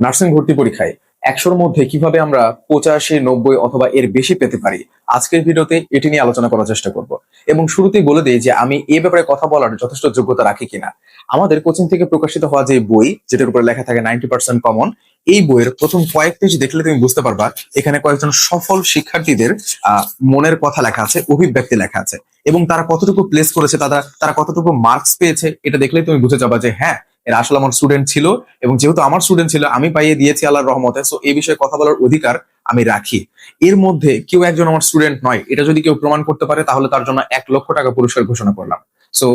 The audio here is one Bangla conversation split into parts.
নার্সিং ভর্তি পরীক্ষায় একশোর মধ্যে কীভাবে আমরা পঁচাশি, নব্বই অথবা এর বেশি পেতে পারি, আজকের ভিডিওতে এটি নিয়ে আলোচনা করার চেষ্টা করব। এবং শুরুতেই বলে দিই যে আমি এই ব্যাপারে কথা বলার যথেষ্ট যোগ্যতা রাখি কিনা। আমাদের কোচিং থেকে প্রকাশিত হওয়া যে বই, যেটার উপরে লেখা থাকে নাইনটি পার্সেন্ট কমন, এই বইয়ের প্রথম কয়েক পেজ দেখলে তুমি বুঝতে পারবা, এখানে কয়েকজন সফল শিক্ষার্থীদের মনের কথা লেখা আছে, অভিব্যক্তি লেখা আছে। এবং তারা কতটুকু প্লেস করেছে, তারা তারা কতটুকু মার্কস পেয়েছে, এটা দেখলেই তুমি বুঝে যাবা যে হ্যাঁ এরা আসলে আমার স্টুডেন্ট ছিল এবং যেহেতু আমার স্টুডেন্ট ছিল, আমি পাইয়ে দিয়েছি আল্লাহর রহমতে সো এই বিষয়ে কথা বলার অধিকার আমি রাখি। এর মধ্যে কেউ একজন আমার স্টুডেন্ট নয়, এটা যদি কেউ প্রমাণ করতে পারে, তাহলে তার জন্য এক লক্ষ টাকা পুরস্কার ঘোষণা করলাম। সো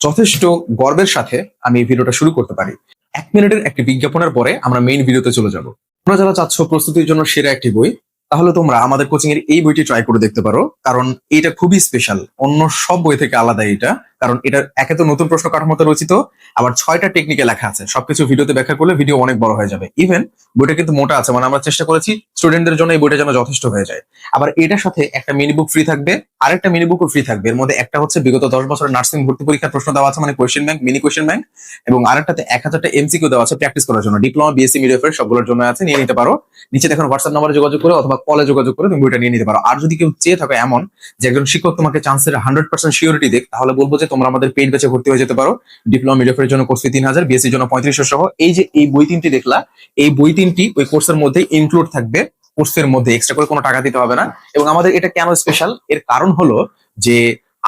যথেষ্ট গর্বের সাথে আমি এই ভিডিওটা শুরু করতে পারি। এক মিনিটের একটি বিজ্ঞাপনের পরে আমরা মেইন ভিডিওতে চলে যাব। তোমরা যারা চাচ্ছ প্রস্তুতির জন্য সেরা একটি বই তাহলে তোমরা আমাদের কোচিং এর এই বইটি ট্রাই করে দেখতে পারো, কারণ এটা খুবই স্পেশাল অন্য সব বই থেকে আলাদা এটা কারণ এটা একে তো নতুন প্রশ্ন কাঠামোতে রচিত, আবার ছয়টা টেকনিকে লেখা আছে। সবকিছু ভিডিওতে ব্যাখ্যা করলে ভিডিও অনেক বড় হয়ে যাবে। ইভেন বইটা কিন্তু মোটা আছে মানে আমরা চেষ্টা করেছি স্টুডেন্টদের জন্য এই বইটা যেন যথেষ্ট হয়ে যায়। আবার এটার সাথে একটা মিনি বুক ফ্রি থাকবে আর একটা মিনি বুকও ফ্রি থাকবে। এর মধ্যে একটা হচ্ছে বিগত দশ বছরের নার্সিং ভর্তি পরীক্ষার প্রশ্ন দেওয়া আছে মানে question bank mini question bank এবং আরেকটাতে এক হাজারটা এমসিকিউ দেওয়া আছে প্র্যাকটিস করার জন্য। ডিপ্লোমা বিএসসি মিডিয়াফের সবগুলোর জন্য আছে, নিয়ে নিতে পারো। নিচে দেখুন হোয়াটসঅ্যাপ নাম্বারে যোগাযোগ করে অথবা কলে যোগাযোগ করে তুমি বইটা নিয়ে নিতে পারো। আর যদি কেউ চেয়ে থাকো এমন যে একজন শিক্ষক তোমাকে চান্সের হান্ড্রেড পার্সেন্ট সিওরিটি দেখ তাহলে বলব যে তোমরা আমাদের পেইড ব্যাচে ভর্তি হয়ে যেতে পারো। ডিপ্লোমা মিডিয়াফের জন্য কোর্স ফি তিন হাজার বিএসসির জন্য পঁয়ত্রিশশো সহ। এই যে এই বই তিনটি দেখলা, এই বই তিনটি ওই কোর্সের মধ্যে ইনক্লুড থাকবে। কোর্সের মধ্যে এক্সট্রা করে কোনো টাকা দিতে হবে না। এবং আমাদের এটা কেন স্পেশাল এর কারণ হলো যে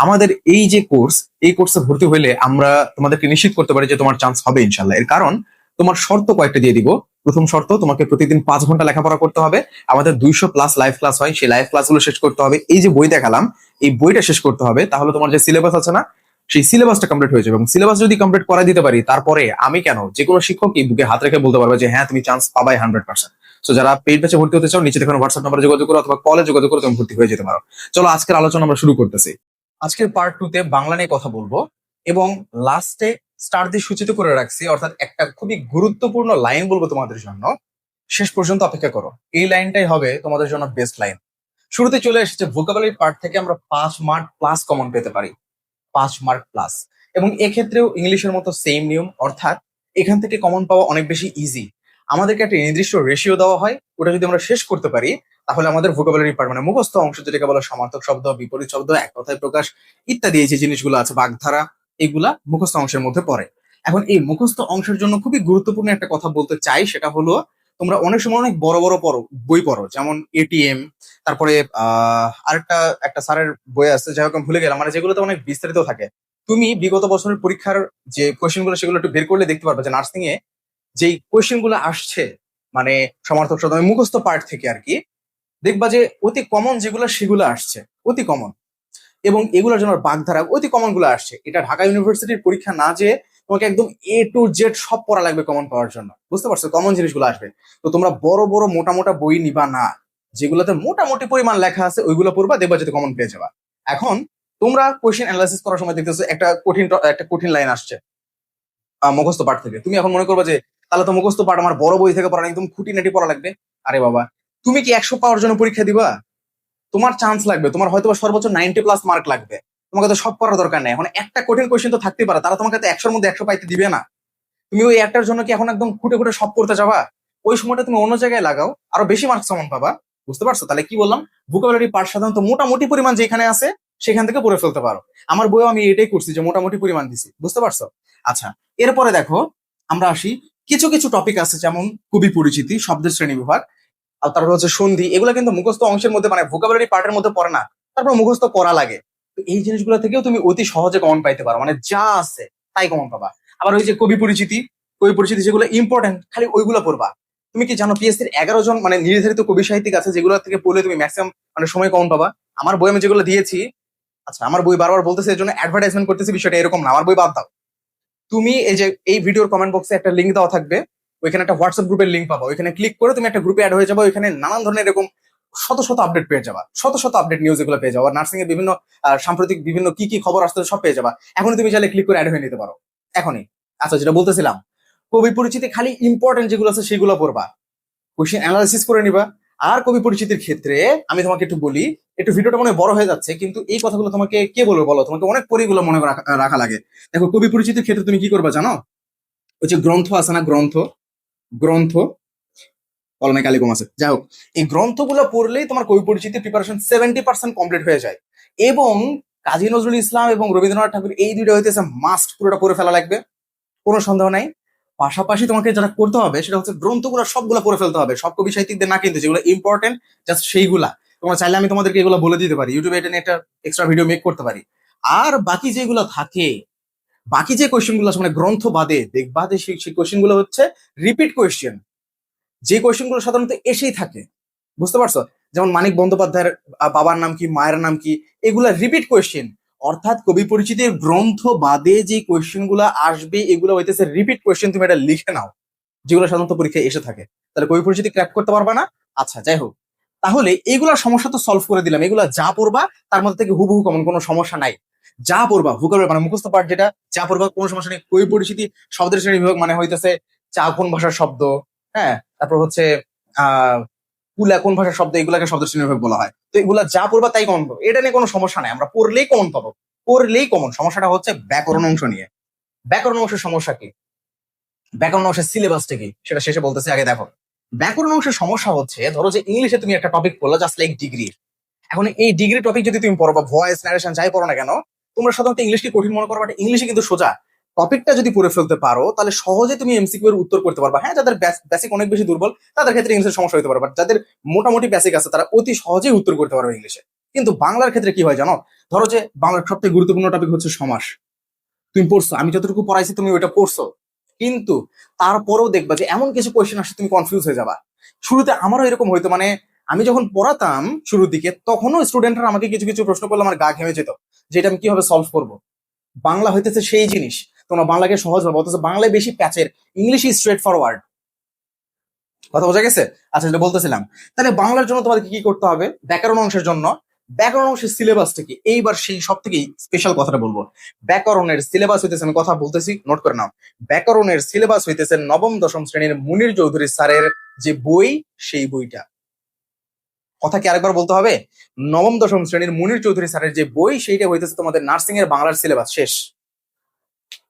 আমাদের এই যে কোর্স এই কোর্সে ভর্তি হলে আমরা তোমাদেরকে নিশ্চিত করতে পারি যে তোমার চান্স হবে ইনশাল্লাহ এর কারণ, তোমার শর্ত কয়েকটা দিয়ে দিব। প্রথম শর্ত, তোমাকে প্রতিদিন পাঁচ ঘণ্টা লেখাপড়া করতে হবে। আমাদের দুইশো প্লাস লাইভ ক্লাস হয়, সেই লাইভ ক্লাসগুলো শেষ করতে হবে। এই যে বই দেখালাম, এই বইটা শেষ করতে হবে। তাহলে তোমার যে সিলেবাস আছে না সেই সিলেবাসটা কমপ্লিট হয়ে যাবে এবং সিলেবাস যদি কমপ্লিট করা দিতে পারি, তারপরে আমি কেন? যে কোনো শিক্ষক এই বুকে হাত রেখে বলতে পারবে যে হ্যাঁ তুমি চান্স পাবাই হান্ড্রেড পার্সেন্ট সো যারা পেইড ব্যাচে ভর্তি হতে চাও, নিচে দেখুন হোয়াটসঅ্যাপ নাম্বারে যোগাযোগ করো অথবা কলে যোগাযোগ করে, তুমি ভর্তি হয়ে যেতে পারো। চলো, আজকের আলোচনা আমরা শুরু করতেছি। আজকের পার্ট টু তে বাংলা নিয়ে কথা বলব এবং লাস্টে স্টার দিয়ে সূচিত করে রাখছি, অর্থাৎ একটা খুবই গুরুত্বপূর্ণ লাইন বলব তোমাদের জন্য। শেষ পর্যন্ত অপেক্ষা করো। এই লাইনটাই হবে তোমাদের জন্য বেস্ট লাইন শুরুতে চলে এসেছে ভোকাবুলারি পার্ট থেকে আমরা পাঁচ মার্ক প্লাস কমন পেতে পারি। পাঁচ মার্ক প্লাস এবং এক্ষেত্রেও ইংলিশের মতো সেম নিয়ম, অর্থাৎ এখান থেকে কমন পাওয়া অনেক বেশি ইজি আমাদেরকে একটা নির্দিষ্ট রেশিও দেওয়া হয়, ওটা যদি আমরা শেষ করতে পারি, তাহলে আমাদের ভোকাবুলারি পার্ট মানে মুখস্থ অংশ যেটাকে বলা সমার্থক শব্দ, বিপরীত শব্দ, এক কথায় প্রকাশ ইত্যাদি এই যে জিনিসগুলো আছে, বাগধারা, এগুলা মুখস্থ অংশের মধ্যে পড়ে। এখন এই মুখস্থ অংশের জন্য খুবই গুরুত্বপূর্ণ একটা কথা বলতে চাই, সেটা হলো তোমরা অনেক সময় অনেক বড় বড় পড়ো, বই পড়ো, যেমন এটিএম তারপরে আরেকটা, একটা স্যারের বই আছে, যাই হোক আমি ভুলে গেলাম মানে যেগুলোতে অনেক বিস্তারিত থাকে। তুমি বিগত বছরের পরীক্ষার যে কোয়েশ্চেনগুলো, সেগুলো একটু বের করলে দেখতে পারবে যে নার্সিং এ যেই কোয়েশ্চেনগুলো আসছে মানে সমার্থক মানে মুখস্থ পার্ট থেকে আর কি, দেখবা যে অতি কমন যেগুলো, সেগুলো আসছে, অতি কমন এবং এগুলোর জন্য বাগধারা অতি কমনগুলো আসছে। এটা ঢাকা ইউনিভার্সিটির পরীক্ষা না যে তোমাকে একদম এ টু জেড সব পড়া লাগবে কমন পাওয়ার জন্য। বুঝতে পারছ? কমন জিনিসগুলো আসবে। তো তোমরা বড় বড়, মোটা মোটা বই নিবা না। যেগুলোতে মোটামুটি পরিমাণ লেখা আছে, ওইগুলো পড়বা, দেখবা যদি কমন পেয়ে যাবা। এখন তোমরা কোয়েশ্চেন অ্যানালাইসিস করার সময় দেখতেছো, একটা কঠিন একটা কঠিন লাইন আসছে। মুখস্থ পাঠ থেকে। তুমি এখন মনে করবে যে, তাহলে তো মুখস্থ পাঠ আমার বড় বই থেকে পড়া একদম খুঁটিনাটি পড়া লাগবে। আরে বাবা, তুমি কি একশো পাওয়ার জন্য পরীক্ষা দিবা? তোমার চান্স লাগবে। তোমার হয়তো সর্বোচ্চ নাইনটি প্লাস মার্ক লাগবে। তোমাকে তো সব করার দরকার নেই। এখন একটা কঠিন কোয়েশ্চেন তো থাকতে পারে। তারা তোমাকে তো একশোর মধ্যে একশো পাইতে দিবে না। তুমি ওই একটার জন্য কি এখন একদম খুঁটে খুঁটে সব করতে যাবা? ওই সময়টা তুমি অন্য জায়গায় লাগাও। আরও বেশি মার্কস সমান পাবা। বুঝতে পারছ? তাহলে কি বললাম? ভোকাবুলারি পার্ট সাধারণত মোটামুটি পরিমাণ যেখানে আছে, সেখান থেকে পড়ে ফেলতে পারো। আমার বইও আমি এটাই করছি যে মোটামুটি পরিমাণ দিছি। বুঝতে পারছ? আচ্ছা এরপরে দেখো, আমরা আসি। কিছু কিছু টপিক আছে যেমন কবি পরিচিতি, শব্দের শ্রেণি বিভাগ, আর তারপর হচ্ছে সন্ধি। এগুলো কিন্তু মুখস্থ অংশের মধ্যে মানে ভোকাবুলারি পার্টের মধ্যে পড়ে না। তারপর মুখস্থ করা লাগে। তো এই জিনিসগুলো থেকেও তুমি অতি সহজে কমন পাইতে পারো। মানে যা আছে, তাই কমন পাবা। আবার ওই যে কবি পরিচিতি কবি পরিচিতি যেগুলো ইম্পর্টেন্ট খালি ওইগুলো পড়বা। তুমি কি জানো পিএসসির এগারো জন মানে নির্ধারিত কবি সাহিত্যিক আছে, যেগুলো থেকে পড়লে তুমি ম্যাক্সিমাম মানে সময় কমন পাবা। আমার বই আমি যেগুলো দিয়েছি আচ্ছা আমার বই বারবার বলতেছে, এর জন্য অ্যাডভার্টাইজমেন্ট করতেছি, বিষয়টা এরকম না, আমার বই বাদ দাও। তুমি এই যে, এই ভিডিওর কমেন্ট বক্সে একটা লিঙ্ক দেওয়া থাকবে, ওইখানে একটা হোয়াটসঅ্যাপ গ্রুপের লিঙ্ক পাবো। ওইখানে ক্লিক করে তুমি একটা গ্রুপে অ্যাড হয়ে যাবে, ওইখানে নানান ধরনের এরকম শত শত আপডেট পেয়ে যাবা। শত শত আপডেট নিউজ এগুলো পেয়ে যাবা। নার্সিং এর বিভিন্ন সাম্প্রতিক বিভিন্ন কি কি খবর আসতে সব পেয়ে যাবা। এখনই তুমি চাইলে ক্লিক করে অ্যাড হয়ে নিতে পারো। এখনই। আচ্ছা যেটা বলতেছিলাম, কবি পরিচিতি খালি ইম্পর্টেন্ট যেগুলো আছে সেগুলো পড়বা। কোশ্চেন অ্যানালাইসিস করে নিবা। আর কবি পরিচিতির ক্ষেত্রে আমি তোমাকে একটু বলি, একটু ভিডিওটা মনে বড় হয়ে যাচ্ছে, কিন্তু এই কথাগুলো তোমাকে কে বলবে বলো? তোমাকে অনেক পরিগুলো মনে রাখা লাগে। দেখো, কবি পরিচিতির ক্ষেত্রে তুমি কি করবা জানো? ওই যে গ্রন্থ আছে না, গ্রন্থ? গ্রন্থ কলমে কালি কম আছে। যাই হোক, এই গ্রন্থগুলো পড়লেই তোমার কবি পরিচিতি প্রিপারেশন সেভেন্টি পার্সেন্ট কমপ্লিট হয়ে যায়। এবং কাজী নজরুল ইসলাম এবং রবীন্দ্রনাথ ঠাকুর এই দুইটা হইতেছে মাস্ট পুরোটা পড়ে ফেলা লাগবে। কোনো সন্দেহ নাই। পাশাপাশি তোমাকে যেটা করতে হবে, সেটা হচ্ছে গ্রন্থগুলো সবগুলো পড়ে ফেলতে হবে। সব কবি সাহিত্যিকদের না কিন্তু, যেগুলো ইম্পর্টেন্ট জাস্ট সেইগুলা। তোমরা চাইলে আমি তোমাদেরকে এগুলো বলে দিতে পারি। ইউটিউবে এটা নিয়ে একটা এক্সট্রা ভিডিও মেক করতে পারি। আর বাকি যেগুলো থাকে, বাকি যে কোয়েশ্চেনগুলো আছে মানে গ্রন্থ বাদে দেখবা যে সেই সেই কোয়েশ্চেনগুলো হচ্ছে রিপিট কোয়েশ্চেন যে কোয়েশ্চেনগুলো সাধারণত এসেই থাকে। বুঝতে পারছ? যেমন মানিক বন্দ্যোপাধ্যায়ের বাবার নাম কি, মায়ের নাম কি, এগুলা রিপিট কোয়েশ্চেন অর্থাৎ কবি পরিচিতির গ্রন্থ বাদে যে কোয়েশ্চেনগুলো আসবে, এগুলো হইতেছে রিপিট কোয়েশ্চেন তুমি এটা লিখে নাও, যেগুলো সাধারণত পরীক্ষায় এসে থাকে। তাহলে কবি পরিচিতি ক্র্যাক করতে পারবা না? আচ্ছা যাই হোক। তাহলে এইগুলোর সমস্যা তো সলভ করে দিলাম। এগুলা যা পড়বা, তার মধ্যে থেকে হুবহু কমন কোনো সমস্যা নাই। যা পড়বা ভূগোল মানে মুখস্থ পাঠ যেটা, যা পড়বা কোনো সমস্যা নেই। কবি পরিচিতি শব্দের শ্রেণি বিভাগ মানে হইতেছে চা কোন ভাষার শব্দ হ্যাঁ তারপর হচ্ছে আহ কুলা কোন ভাষার শব্দ, এগুলাকে শব্দের শ্রেণি বিভাগ বলা হয়। তো এগুলা যা পড়বা তাই কমন এটা নিয়ে কোনো সমস্যা নাই, আমরা পড়লেই কমন পাবো। পড়লেই কমন সমস্যাটা হচ্ছে ব্যাকরণ অংশ নিয়ে। ব্যাকরণ অংশের সমস্যা কি? ব্যাকরণ অংশের সিলেবাসটা কি? সেটা শেষে বলতেছি, আগে দেখো। ব্যাকরণ অংশের সমস্যা হচ্ছে, ধরো যে ইংলিশে তুমি একটা টপিক পড়ল জাস্ট লাইক ডিগ্রি এখন এই ডিগ্রি টপিক যদি তুমি পড়ো বা ভয়েস ন্যারেশন যাই পড়ো না কেন, তোমরা সাধারণত ইংলিশকে কঠিন মনে করো বাট ইংলিশে কিন্তু সোজা। টপিকটা যদি পড়ে ফেলতে পারো, তাহলে সহজে তুমি এমসিকিউ এর উত্তর করতে পারবা। হ্যাঁ যাদের বেসিক অনেক বেশি দুর্বল, তাদের ক্ষেত্রে ইংলিশের সমস্যা হতে পারে বাট যাদের মোটামুটি বেসিক আছে, তারা অতি সহজেই উত্তর করতে পারবে ইংলিশে কিন্তু বাংলার ক্ষেত্রে কি হয় জানো? ধরো যে বাংলার সবথেকে গুরুত্বপূর্ণ টপিক হচ্ছে সমাস। তুমি পড়ছো, আমি যতটুকু পড়াইছি তুমি ওইটা পড়ছো। কিন্তু তারপরেও দেখবা যে এমন কিছু কোয়েশ্চেন আসে, তুমি কনফিউজ হয়ে যাবা। শুরুতে আমারও এরকম হইতো মানে আমি যখন পড়াতাম শুরুর দিকে, তখনও স্টুডেন্টরা আমাকে কিছু কিছু প্রশ্ন করলে আমার গা ঘেমে যেত যে এটা আমি কীভাবে সলভ করব? বাংলা হইতেছে সেই জিনিস। তোমরা বাংলাকে সহজ ভাবে অথচ বাংলায় বেশি প্যাচের ইংলিশ ইজ স্ট্রেট ফরওয়ার্ড কথা বোঝা গেছে? আচ্ছা যেটা বলতেছিলাম। তাহলে বাংলার জন্য তোমাদেরকে কি করতে হবে? ব্যাকরণ অংশের জন্য। ব্যাকরণ অংশের সিলেবাসটা কি এইবার সেই সব থেকে স্পেশাল কথাটা বলব। ব্যাকরণের সিলেবাস হইতেছে, আমি কথা বলতেছি নোট করে নাও। ব্যাকরণের সিলেবাস হইতেছে নবম, দশম শ্রেণির মুনির চৌধুরী স্যারের যে বই, সেই বইটা। কথা কি আরেকবার বলতে হবে? নবম, দশম শ্রেণির মুনির চৌধুরী স্যারের যে বই, সেইটা হইতেছে তোমাদের নার্সিং এর বাংলার সিলেবাস শেষ।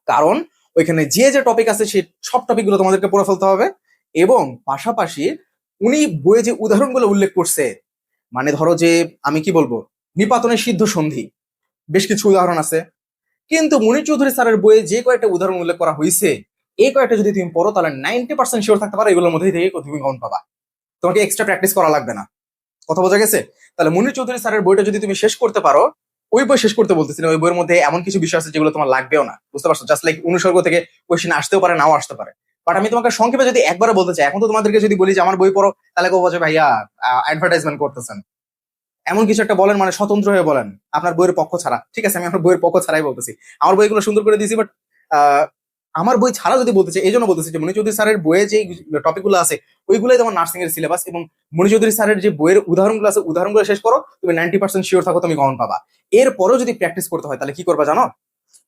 কারণ ওইখানে যে যে টপিক আছে সেই সব টপিকগুলো তোমাদেরকে পড়ে ফেলতে হবে এবং পাশাপাশি উনি বইয়ে যে উদাহরণগুলো উল্লেখ করছে মানে ধরো যে আমি কি বলব নিপাতনের সিদ্ধ সন্ধি, বেশ কিছু উদাহরণ আছে। কিন্তু মুনির চৌধুরী স্যারের বইয়ে যে কয়েকটা উদাহরণ উল্লেখ করা হয়েছে এই কয়েকটা যদি তুমি পড়ো তাহলে নাইনটি পার্সেন্ট শিওর থাকতে পারো এগুলোর মধ্যে থেকে তুমি কমন পাবা। তোমাকে এক্সট্রা প্র্যাকটিস করা লাগবে না। কথা বোঝা গেছে? তাহলে মুনির চৌধুরী স্যারের বইটা যদি তুমি শেষ করতে পারো ওই বই শেষ করতে বলতেছি ওই বইয়ের মধ্যে এমন কিছু বিষয় আছে যেগুলো তোমার লাগবেও না, বুঝতে পারছ? জাস্ট লাইক অনুসর্গ থেকে কোয়েশ্চেন আসতেও পারে, নাও আসতে পারে। বাট আমি তোমাকে সংক্ষেপে যদি একবারে বলতে চাই, এখন তো তোমাদেরকে যদি বলি যে আমার বই পড়ো, তাহলে কেউ বলছে ভাইয়া অ্যাডভার্টাইজমেন্ট করতেছেন। এমন কিছু একটা বলেন মানে স্বতন্ত্র হয়ে বলেন, আপনার বইয়ের পক্ষ ছাড়া। ঠিক আছে, আমি আমার বইয়ের পক্ষ ছাড়াই বলতেছি। আমার বইগুলো সুন্দর করে দিয়েছি বাট আমার বই ছাড়া যদি বলতে চাই এই জন্য বলতেছি যে মণি চৌধুরী স্যারের বইয়ে যে টপিকগুলো আছে, ওইগুলোই তোমার নার্সিং এর সিলেবাস এবং মণি চৌধুরী স্যারের যে বইয়ের উদাহরণগুলো আছে, উদাহরণগুলো শেষ করো, তুমি নাইনটি পার্সেন্ট শিওর থাকো তুমি কমন পাবা। এরপরও যদি প্র্যাকটিস করতে হয়, তাহলে কি করবা জানো?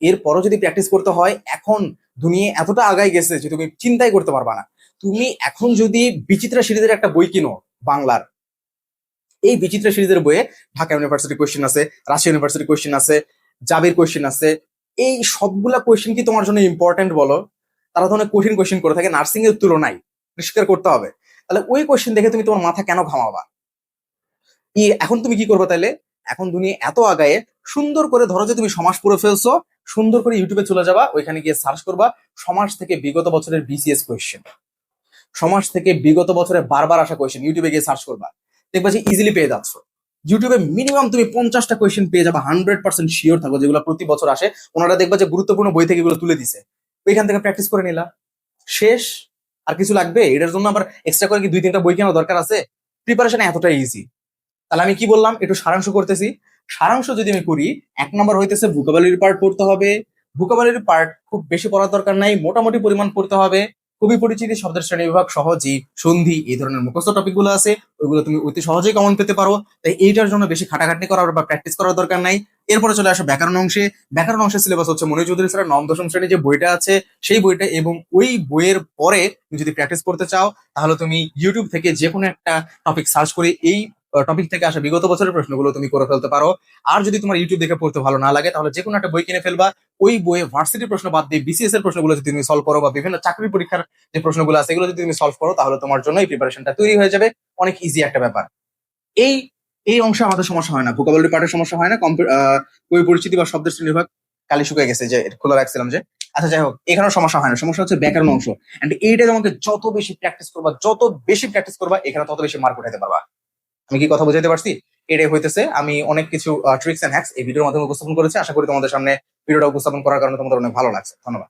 এরপরও যদি প্র্যাকটিস করতে হয়, এখন দুনিয়া এতটা আগাই গেছে যে তুমি চিন্তাই করতে পারবা না। তুমি এখন যদি বিচিত্রা সিরিজের একটা বই কিনো, বাংলার, এই বিচিত্রা সিরিজের বইয়ে ঢাকা ইউনিভার্সিটি কোয়েশ্চেন আছে রাশিয়া ইউনিভার্সিটি কোয়েশ্চেন আছে, জাবির কোয়েশ্চেন আছে এই সবগুলা কোয়েশ্চেন কি তোমার জন্য ইম্পর্টেন্ট বলো? তারা অনেক কঠিন কোয়েশ্চেন করে থাকে নার্সিং এর তুলনায় পরিষ্কার করতে হবে। তাহলে ওই কোয়েশ্চেন দেখে তুমি তোমার মাথা কেন ঘামাবা? ই এখন তুমি কি করবে তাহলে এখন দুনিয়া এত আগায়ে, সুন্দর করে ধরো যে তুমি সমাজ পড়ে ফেলছো, সুন্দর করে ইউটিউবে চলে যাবা, ওইখানে গিয়ে সার্চ করবা, সমাজ থেকে বিগত বছরের বিসিএস কোয়েশ্চেন সমাজ থেকে বিগত বছরে বারবার আসা কোয়েশ্চেন ইউটিউবে গিয়ে সার্চ করবা। দেখবা যে ইজিলি পেয়ে যাচ্ছ। ইউটিউবে মিনিমাম তুমি পঞ্চাশটা কোয়েশ্চেন পেয়ে যাবে হান্ড্রেড পার্সেন্ট শিওর থাকো যেগুলো প্রতি বছর আসে। ওনারা দেখবা যে গুরুত্বপূর্ণ বই থেকে এগুলো তুলে দিছে। ওইখান থেকে প্র্যাকটিস করে নিলা। শেষ। আর কিছু লাগবে? এটার জন্য আবার এক্সট্রা করে কি দুই তিনটা বই কেনার দরকার আছে? প্রিপারেশন এতটা ইজি তাহলে আমি কি বললাম? একটু সারাংশ করতেছি। সারাংশ যদি আমি করি, এক নম্বর হইতেছে ভুকাবালির পার্ট পড়তে হবে। ভুকাবালির পার্ট খুব বেশি পড়ার দরকার নাই, মোটামুটি পরিমাণ পড়তে হবে। কবি পরিচিতি, শব্দের শ্রেণি বিভাগ, সহজি, সন্ধি, এই ধরনের মুখস্থ টপিকগুলো আছে, ওইগুলো তুমি অতি সহজেই কমন পেতে পারো। তাই এইটার জন্য বেশি খাটাখাটনি করার বা প্র্যাকটিস করার দরকার নাই। এরপরে চলে আসো ব্যাকরণ অংশে। ব্যাকরণ অংশের সিলেবাস হচ্ছে মনে চৌধুরী স্যারের নবম, দশম শ্রেণি যে বইটা আছে, সেই বইটা এবং ওই বইয়ের পরে তুমি যদি প্র্যাকটিস করতে চাও, তাহলে তুমি ইউটিউব থেকে যে কোনো একটা টপিক সার্চ করে এই টপিক থেকে আসা বিগত বছরের প্রশ্নগুলো তুমি করে ফেলতে পারো। আর যদি তোমার ইউটিউব দেখে পড়তে ভালো না লাগে, তাহলে যে কোনো একটা বই কিনে ফেলবা। ওই বইয়ে ভার্সিটির প্রশ্ন বাদ দিয়ে বিসিএস এর প্রশ্নগুলো যদি তুমি সলভ করো বা বিভিন্ন চাকরির পরীক্ষার যে প্রশ্নগুলো আছে, এগুলো যদি তুমি সলভ করো, তাহলে তোমার জন্য এই প্রিপারেশনটা তৈরি হয়ে যাবে। অনেক ইজি একটা ব্যাপার। এই এই অংশে আমাদের সমস্যা হয় না। ভোকাবুলারি পার্টের সমস্যা হয় না। বই পরিচিতি বা শব্দের শ্রেণীবিভাগ কালি শুকিয়ে গেছে যে, খোলা রাখছিলাম যে। আচ্ছা যাই হোক, এখানেও সমস্যা হয় না। সমস্যা হচ্ছে ব্যাকরণ অংশ। এন্ড এইটা তোমাকে যত বেশি প্র্যাকটিস করবা, যত বেশি প্র্যাকটিস করবা, এখানে তত বেশি মার্ক উঠাতে পারবা। আমি কি কথা বুঝাইতে পারছি? এটাই হইতেছে, আমি অনেক কিছু ট্রিক্স অ্যান্ড হ্যাক্স এই ভিডিওর মাধ্যমে উপস্থাপন করেছি। আশা করি তোমাদের সামনে ভিডিওটা উপস্থাপন করার কারণে তোমাদের অনেক ভালো লাগছে। ধন্যবাদ।